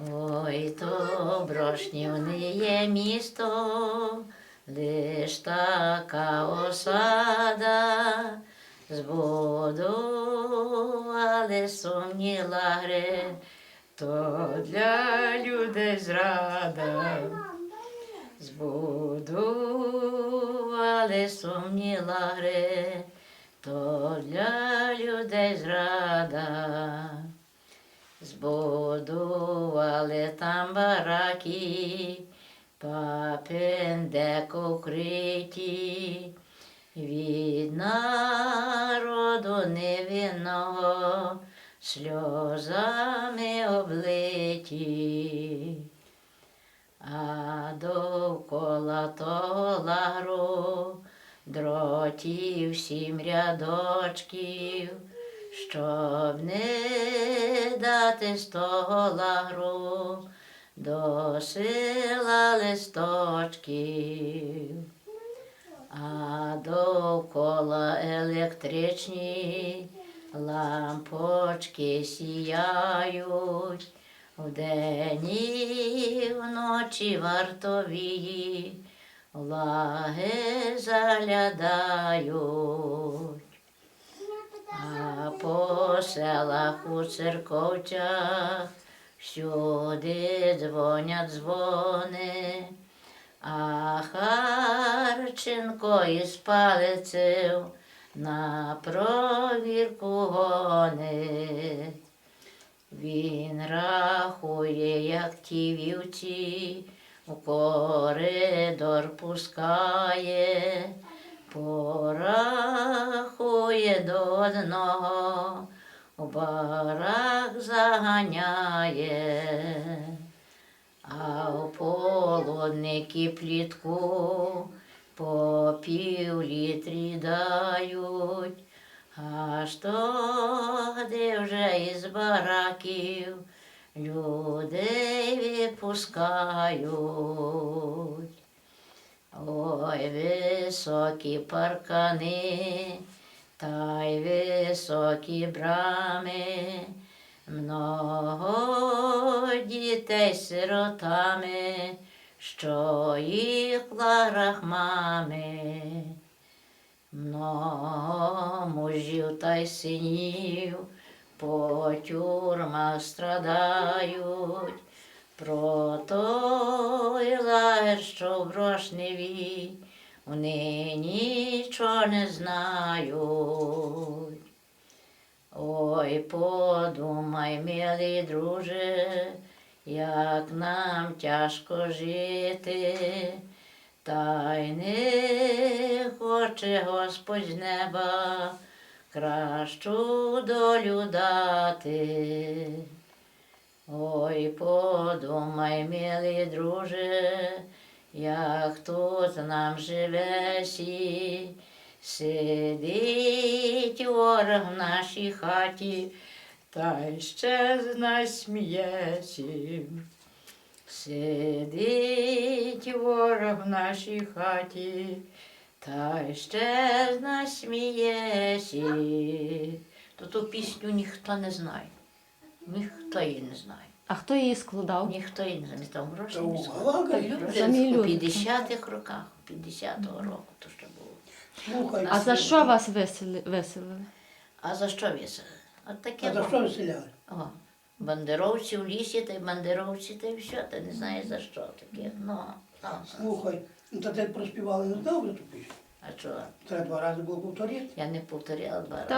Ой, то брошнівне місто, лиш така осада, збудували сумні лагри, то для людей зрада. Збудували сумні лагри, то для людей зрада. Збудували там бараки, папендеко вкриті, від народу невинного сльозами облиті. А довкола того лагру дротів сім рядочків, щоб не дати з того лагру до сила листочків. А довкола електричні лампочки сіяють, вдень і вночі вартові лаги заглядають. А по селах у церковцях. Всюди дзвонять дзвони, а Харченко із палицею на провірку гонить. Він рахує, як ті вівці у коридор пускає, порахує до одного, у барак заганяє, а у полудники плітку по пів літрі дають. Аж тоді вже із бараків людей випускають. Ой, високі паркани, та й високі брами, много дітей сиротами, що їх в ларах мами. Много мужів та й синів по тюрмах страдають, про лагер, що в Грошневі, вони нічого не знають. Ой, подумай, милий друже, як нам тяжко жити, та й не хоче Господь з неба кращу долю дати. Ой, подумай, милий друже, як тут нам живесі, сидить ворог в нашій хаті, та ще з нас смієсі. Сидить ворог в нашій хаті, та ще з нас смієсі. То ту пісню ніхто не знає. Ніхто її не знає. А хто її складав? Ніхто її не знає. Там гроші не Самі у 50-х роках, 50-го року то ще було. Слухай, А за що вас висели- виселили? А за що весело? От таке. а за було. що виселяли? О, бандеровці в лісі, та й бандеровці, та й все, ти не знаєш за що таке. Ну, ну. Слухай, ну та ти проспівали не добре ту пісню. А що? Треба два рази було повторити. Я не повторяла два Та рази.